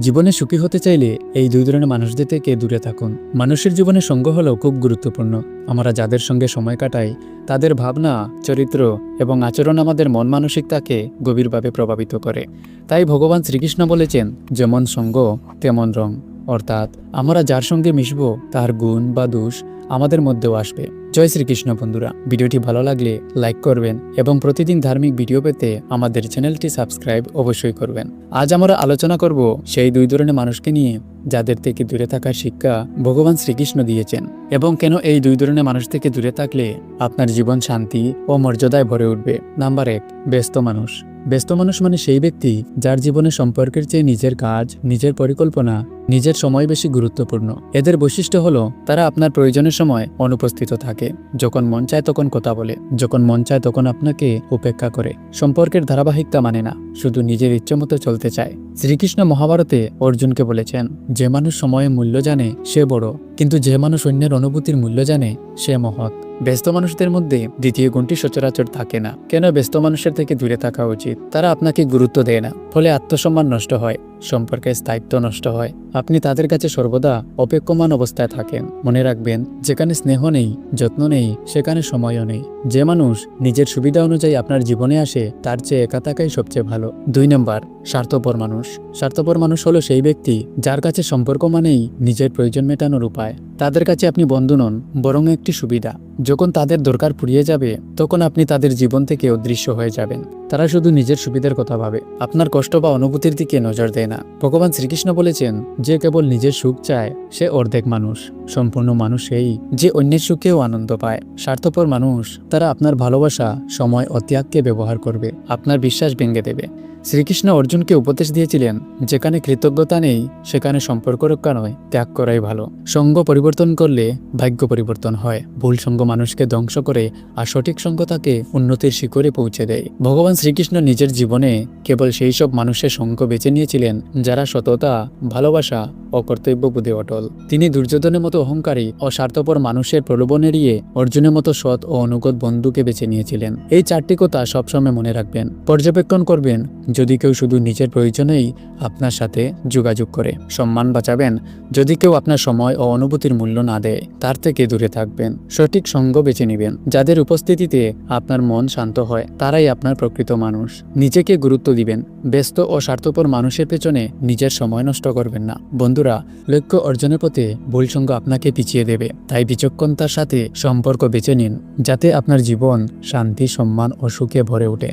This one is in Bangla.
জীবনে সুখী হতে চাইলে এই দুই ধরনের মানুষদের থেকে দূরে থাকুন। মানুষের জীবনে সঙ্গ হলেও খুব গুরুত্বপূর্ণ। আমরা যাদের সঙ্গে সময় কাটাই, তাদের ভাবনা, চরিত্র এবং আচরণ আমাদের মন মানসিকতাকে গভীরভাবে প্রভাবিত করে। তাই ভগবান শ্রীকৃষ্ণ বলেছেন, যেমন সঙ্গ, তেমন রং। অর্থাৎ আমরা যার সঙ্গে মিশব, তার গুণ বা দোষ আমাদের মধ্যেও আসবে। জয় শ্রীকৃষ্ণ বন্ধুরা। ভিডিওটি ভালো লাগলে লাইক করবেন এবং প্রতিদিন ধার্মিক ভিডিও পেতে আমাদের চ্যানেলটি সাবস্ক্রাইব অবশ্যই করবেন। আজ আমরা আলোচনা করব সেই দুই ধরনের মানুষকে নিয়ে যাদের থেকে দূরে থাকার শিক্ষা ভগবান শ্রীকৃষ্ণ দিয়েছেন এবং কেন এই দুই ধরনের মানুষ থেকে দূরে থাকলে আপনার জীবন শান্তি ও মর্যাদায় ভরে উঠবে। নাম্বার এক, ব্যস্ত মানুষ। ব্যস্ত মানুষ মানে সেই ব্যক্তি যার জীবনে সম্পর্কের চেয়ে নিজের কাজ, নিজের পরিকল্পনা, নিজের সময় বেশি গুরুত্বপূর্ণ। এদের বৈশিষ্ট্য হলো, তারা আপনার প্রয়োজনের সময় অনুপস্থিত থাকে। যখন মন চায় তখন কথা বলে, যখন মন চায় তখন আপনাকে উপেক্ষা করে। সম্পর্কের ধারাবাহিকতা মানে না, শুধু নিজের ইচ্ছে মতো চলতে চায়। শ্রীকৃষ্ণ মহাভারতে অর্জুনকে বলেছেন, যে মানুষ সময়ের মূল্য জানে, সে বড়, কিন্তু যে মানুষ অন্যের অনুভূতির মূল্য জানে, সে মহৎ। ব্যস্ত মানুষদের মধ্যে দ্বিতীয় গুণটি সচরাচর থাকে না। কেন ব্যস্ত মানুষের থেকে দূরে থাকা উচিত? তারা আপনাকে গুরুত্ব দেয় না, ফলে আত্মসম্মান নষ্ট হয়। সম্পর্কের স্থায়িত্ব নষ্ট হয়। আপনি তাদের কাছে সর্বদা অপেক্ষমান অবস্থায় থাকেন। মনে রাখবেন, যেখানে স্নেহ নেই, যত্ন নেই, সেখানে সময়ও নেই। যে মানুষ নিজের সুবিধা অনুযায়ী আপনার জীবনে আসে, তার চেয়ে একা থাকাই সবচেয়ে ভালো। দুই নম্বর, স্বার্থপর মানুষ। স্বার্থপর মানুষ হলো সেই ব্যক্তি যার কাছে সম্পর্ক মানেই নিজের প্রয়োজন মেটানোর উপায়। তাদের কাছে আপনি বন্ধু নন, বরং একটি সুবিধা। যখন তাদের দরকার পুড়িয়ে যাবে, তখন আপনি তাদের জীবন থেকে অদৃশ্য হয়ে যাবেন। তারা শুধু নিজের সুবিধার কথা ভাবে। আপনার কষ্ট বা অনুভূতির দিকে নজর দেয় না। ভগবান শ্রীকৃষ্ণ বলেছেন, যে কেবল নিজের সুখ চায়, সে অর্ধেক মানুষ। সম্পূর্ণ মানুষ সেই যে অন্যের সুখেও আনন্দ পায়। স্বার্থপর মানুষ, তারা আপনার ভালোবাসা, সময় অত্যাগকে ত্যাগকে ব্যবহার করবে। আপনার বিশ্বাস ভেঙে দেবে। শ্রীকৃষ্ণ অর্জুনকে উপদেশ দিয়েছিলেন, যেখানে কৃতজ্ঞতা নেই, সেখানে সম্পর্ক রক্ষা নয়, ত্যাগ করাই ভালো। সঙ্গ পরিবর্তন করলে ভাগ্য পরিবর্তন হয়। ভুল সঙ্গ মানুষকে ধ্বংস করে আর সঠিক সঙ্গ তাকে উন্নতির শিখরে পৌঁছে দেয়। ভগবান শ্রীকৃষ্ণ নিজের জীবনে কেবল সেই সব মানুষের সঙ্গ বেছে নিয়েছিলেন, যারা সততা, ভালোবাসা ও কর্তব্যবোধে অটল। তিনি দুর্যোধনের মতো অহংকারী ও স্বার্থপর মানুষের প্রলোভন এড়িয়ে অর্জুনের মতো সৎ ও অনুগত বন্ধুকে বেছে নিয়েছিলেন। এই চারটি কথা সবসময় মনে রাখবেন। পর্যবেক্ষণ করবেন যদি কেউ শুধু নিজের প্রয়োজনেই আপনার সাথে যোগাযোগ করে সম্মান বাঁচাবেন, যদি কেউ আপনার সময় ও অনুভূতির মূল্য না দেয়, তার থেকে দূরে থাকবেন। সঠিক সঙ্গ বেছে নেবেন। যাদের উপস্থিতিতে আপনার মন শান্ত হয়, তারাই আপনার প্রকৃত মানুষ। নিজেকে গুরুত্ব দিবেন। ব্যস্ত ও স্বার্থপর মানুষের পেছনে নিজের সময় নষ্ট করবেন না। বন্ধুরা, লক্ষ্য অর্জনের পথে ভুল সঙ্গ আপনাকে পিছিয়ে দেবে। তাই বিচক্ষণতার সাথে সম্পর্ক বেছে নিন, যাতে আপনার জীবন শান্তি, সম্মান ও সুখে ভরে ওঠে।